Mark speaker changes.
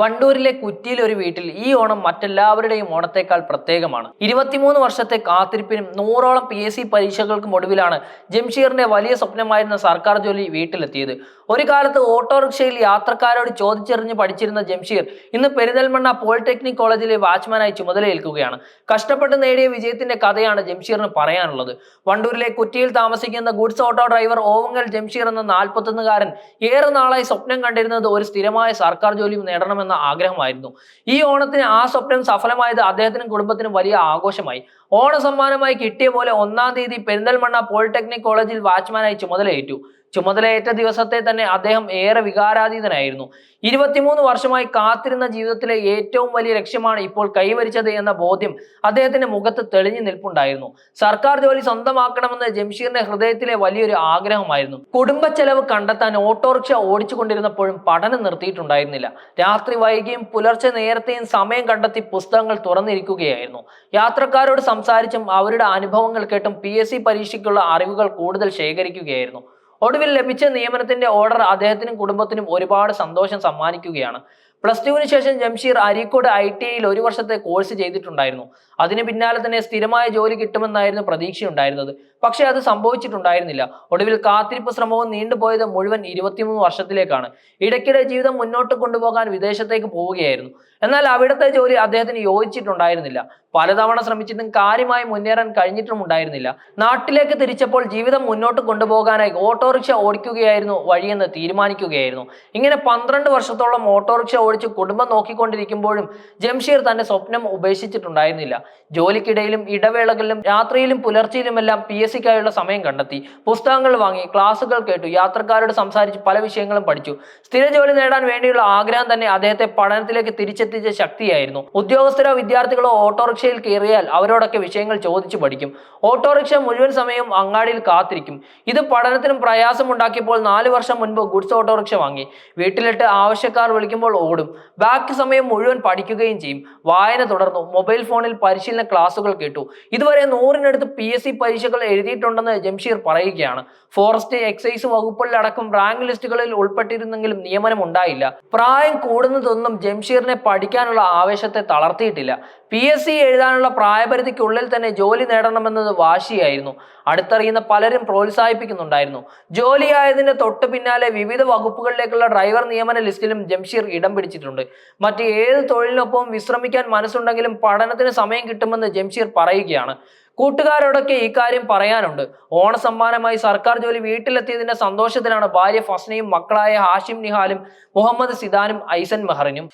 Speaker 1: വണ്ടൂരിലെ കുറ്റിയിൽ ഒരു വീട്ടിൽ ഈ ഓണം മറ്റെല്ലാവരുടെയും ഓണത്തേക്കാൾ പ്രത്യേകമാണ്. ഇരുപത്തിമൂന്ന് വർഷത്തെ കാത്തിരിപ്പിനും നൂറോളം പി എസ് സി പരീക്ഷകൾക്കും ഒടുവിലാണ് ജംഷീറിന്റെ വലിയ സ്വപ്നമായിരുന്ന സർക്കാർ ജോലി വീട്ടിലെത്തിയത്. ഒരു കാലത്ത് ഓട്ടോറിക്ഷയിൽ യാത്രക്കാരോട് ചോദിച്ചറിഞ്ഞ് പഠിച്ചിരുന്ന ജംഷീർ ഇന്ന് പെരിന്തൽമണ്ണ പോളിടെക്നിക് കോളേജിലെ വാച്ച്മാനായി ചുമതലയേൽക്കുകയാണ്. കഷ്ടപ്പെട്ട് നേടിയ വിജയത്തിന്റെ കഥയാണ് ജംഷീറിന് പറയാനുള്ളത്. വണ്ടൂരിലെ കുറ്റിയിൽ താമസിക്കുന്ന goods auto driver Ovangal Jamsheer എന്ന നാൽപ്പത്തൊന്നുകാരൻ ഏറെ നാളായി സ്വപ്നം കണ്ടിരുന്നത് ഒരു സ്ഥിരമായ സർക്കാർ ജോലിയും നേടണമെന്ന ആഗ്രഹമായിരുന്നു. ഈ ഓണത്തിന് ആ സ്വപ്നം സഫലമായത് അദ്ദേഹത്തിനും കുടുംബത്തിനും വലിയ ആഘോഷമായി. ഓണ സമ്മാനമായി കിട്ടിയ പോലെ ഒന്നാം തീയതി പെരിന്തൽമണ്ണ പോളിടെക്നിക് കോളേജിൽ വാച്ച്മാനായി ചുമതലയേറ്റു ചുമതലയേറ്റ ദിവസത്തെ തന്നെ അദ്ദേഹം ഏറെ വികാരാതീതനായിരുന്നു. ഇരുപത്തിമൂന്ന് വർഷമായി കാത്തിരുന്ന ജീവിതത്തിലെ ഏറ്റവും വലിയ ലക്ഷ്യമാണ് ഇപ്പോൾ കൈവരിച്ചത് എന്ന ബോധ്യം അദ്ദേഹത്തിന്റെ മുഖത്ത് തെളിഞ്ഞു നിൽപ്പുണ്ടായിരുന്നു. സർക്കാർ ജോലി സ്വന്തമാക്കണമെന്ന് ജംഷീറിന്റെ ഹൃദയത്തിലെ വലിയൊരു ആഗ്രഹമായിരുന്നു. കുടുംബ ചെലവ് കണ്ടെത്താൻ ഓട്ടോറിക്ഷ ഓടിച്ചുകൊണ്ടിരുന്നപ്പോഴും പഠനം നിർത്തിയിട്ടുണ്ടായിരുന്നില്ല. രാത്രി വൈകിയും പുലർച്ചെ നേരത്തെയും സമയം കണ്ടെത്തി പുസ്തകങ്ങൾ തുറന്നിരിക്കുകയായിരുന്നു. യാത്രക്കാരോട് സംസാരിച്ചും അവരുടെ അനുഭവങ്ങൾ കേട്ടും പി എസ് സി പരീക്ഷയ്ക്കുള്ള അറിവുകൾ കൂടുതൽ ശേഖരിക്കുകയായിരുന്നു. ഒടുവിൽ ലഭിച്ച നിയമനത്തിന്റെ ഓർഡർ അദ്ദേഹത്തിനും കുടുംബത്തിനും ഒരുപാട് സന്തോഷം സമ്മാനിക്കുകയാണ്. പ്ലസ് ടുവിന് ശേഷം ജംഷീർ അരീക്കോട് ഐ ടി ഐയിൽ ഒരു വർഷത്തെ കോഴ്സ് ചെയ്തിട്ടുണ്ടായിരുന്നു. അതിന് പിന്നാലെ തന്നെ സ്ഥിരമായ ജോലി കിട്ടുമെന്നായിരുന്നു പ്രതീക്ഷയുണ്ടായിരുന്നത്. പക്ഷേ അത് സംഭവിച്ചിട്ടുണ്ടായിരുന്നില്ല. ഒടുവിൽ കാത്തിരിപ്പ് ശ്രമവും നീണ്ടുപോയത് മുഴുവൻ ഇരുപത്തിമൂന്ന് വർഷത്തിലേക്കാണ്. ഇടയ്ക്കിടെ ജീവിതം മുന്നോട്ട് കൊണ്ടുപോകാൻ വിദേശത്തേക്ക് പോവുകയായിരുന്നു. എന്നാൽ അവിടുത്തെ ജോലി അദ്ദേഹത്തിന് യോജിച്ചിട്ടുണ്ടായിരുന്നില്ല. പലതവണ ശ്രമിച്ചിട്ടും കാര്യമായി മുന്നേറാൻ കഴിഞ്ഞിട്ടുമുണ്ടായിരുന്നില്ല. നാട്ടിലേക്ക് തിരിച്ചപ്പോൾ ജീവിതം മുന്നോട്ട് കൊണ്ടുപോകാനായി ഓട്ടോറിക്ഷ ഓടിക്കുകയായിരുന്നു വഴിയെന്ന് തീരുമാനിക്കുകയായിരുന്നു. ഇങ്ങനെ പന്ത്രണ്ട് വർഷത്തോളം ഓട്ടോറിക്ഷ ഓടിച്ച് കുടുംബം നോക്കിക്കൊണ്ടിരിക്കുമ്പോഴും ജംഷീർ തന്റെ സ്വപ്നം ഉപേക്ഷിച്ചിട്ടുണ്ടായിരുന്നില്ല. ജോലിക്കിടയിലും ഇടവേളകളിലും രാത്രിയിലും പുലർച്ചയിലുമെല്ലാം പി എസ് സിക്കായുള്ള സമയം കണ്ടെത്തി. പുസ്തകങ്ങൾ വാങ്ങി ക്ലാസുകൾ കേട്ടു യാത്രക്കാരോട് സംസാരിച്ച് പല വിഷയങ്ങളും പഠിച്ചു. സ്ഥിര ജോലി നേടാൻ വേണ്ടിയുള്ള ആഗ്രഹം തന്നെ അദ്ദേഹത്തെ പഠനത്തിലേക്ക് തിരിച്ചെത്തിച്ച ശക്തിയായിരുന്നു. ഉദ്യോഗസ്ഥരോ വിദ്യാർത്ഥികളോ ഓട്ടോറിക്ഷയിൽ കയറിയാൽ അവരോടൊക്കെ വിഷയങ്ങൾ ചോദിച്ചു പഠിക്കും. ഓട്ടോറിക്ഷ മുഴുവൻ സമയവും അങ്ങാടിയിൽ കാത്തിരിക്കും. ഇത് പഠനത്തിനും പ്രയാസമുണ്ടാക്കിയപ്പോൾ നാല് വർഷം മുൻപ് ഗുഡ്സ് ഓട്ടോറിക്ഷ വാങ്ങി. വീട്ടിലിട്ട് ആവശ്യക്കാർ വിളിക്കുമ്പോൾ ഓടും. ബാക്കി സമയം മുഴുവൻ പഠിക്കുകയും ചെയ്യും. വായന തുടർന്നു. മൊബൈൽ ഫോണിൽ പരിശീലന ക്ലാസുകൾ കേട്ടു. ഇതുവരെ നൂറിനടുത്ത് പി എസ് സി പരീക്ഷകൾ എഴുതിയിട്ടുണ്ടെന്ന് ജംഷീർ പറയുകയാണ്. ഫോറസ്റ്റ് എക്സൈസ് വകുപ്പുകളിലടക്കം റാങ്ക് ലിസ്റ്റുകളിൽ ഉൾപ്പെട്ടിരുന്നെങ്കിലും നിയമനം ഉണ്ടായില്ല. പ്രായം കൂടുന്നതൊന്നും ജംഷീറിനെ പഠിക്കാനുള്ള ആവേശത്തെ തളർത്തിയിട്ടില്ല. പി എസ് സി എഴുതാനുള്ള പ്രായപരിധിക്കുള്ളിൽ തന്നെ ജോലി നേടണമെന്നത് വാശിയായിരുന്നു. അടുത്തറിയുന്ന പലരും പ്രോത്സാഹിപ്പിക്കുന്നുണ്ടായിരുന്നു. ജോലിയായതിന്റെ തൊട്ട് പിന്നാലെ വിവിധ വകുപ്പുകളിലേക്കുള്ള ഡ്രൈവർ നിയമന ലിസ്റ്റിലും ജംഷീർ ഇടം പിടിച്ചിട്ടുണ്ട് മറ്റ് ഏത് തൊഴിലിനൊപ്പം വിശ്രമിക്കാൻ മനസ്സുണ്ടെങ്കിലും പഠനത്തിന് സമയം കിട്ടുമെന്ന് ജംഷീർ പറയുകയാണ്. കൂട്ടുകാരോടൊക്കെ ഈ കാര്യം പറയാനുണ്ട്. ഓണസമ്മാനമായി സർക്കാർ ജോലി വീട്ടിലെത്തിയതിന്റെ സന്തോഷത്തിലാണ് ഭാര്യ ഫസ്നയും മക്കളായ ഹാഷിം നിഹാലും മുഹമ്മദ് സിദാനും ഐസൻ മെഹറിനും.